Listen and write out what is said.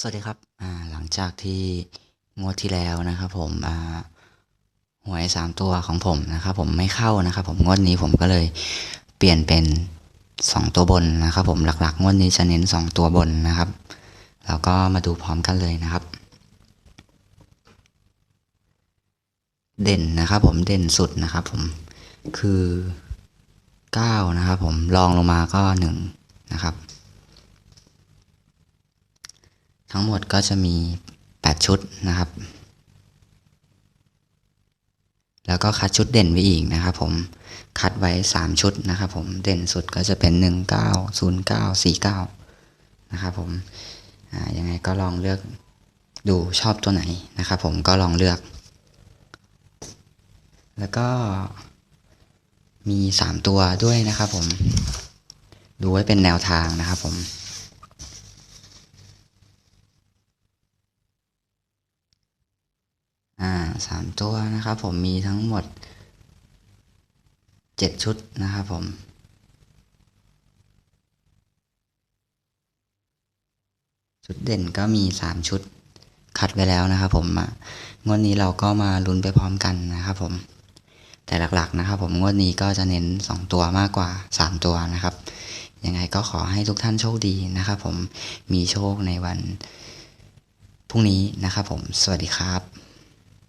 สวัสดีครับหลังจากที่งวดที่แล้วนะครับผมหวยสามตัวของผมนะครับผมไม่เข้านะครับผมงวดนี้ผมก็เลยเปลี่ยนเป็นสองตัวบนนะครับผมหลักๆ งวดนี้จะเน้นสองตัวบนนะครับแล้วก็มาดูพร้อมกันเลยนะครับ เด่นนะครับผมเด่นสุดนะครับผมคือเก้านะครับผมรองลงมาก็หนึ่งนะครับ ทั้งหมดก็จะมี 8 ชุดนะครับ แล้วก็คัดชุดเด่นไว้อีกนะครับผม คัดไว้ 3 ชุดนะครับผม เด่นสุดก็จะเป็น 19 09 49 นะครับผมยังไงก็ลองเลือกดูชอบตัวไหนนะครับผมก็ลองเลือก แล้วก็มี 3 ตัวด้วยนะครับผม ดูไว้เป็นแนวทางนะครับผม อ่า สามตัวนะครับผมมีทั้งหมดเจ็ดชุดนะครับผมชุดเด่นก็มีสามชุดคัดไว้แล้วนะครับผมงวดนี้เราก็มาลุ้นไปพร้อมกันนะครับผมแต่หลักๆนะครับผมงวดนี้ก็จะเน้นสองตัวมากกว่าสามตัวนะครับ ยังไงก็ขอให้ทุกท่านโชคดีนะครับผมมีโชคในวันพรุ่งนี้นะครับผมสวัสดีครับ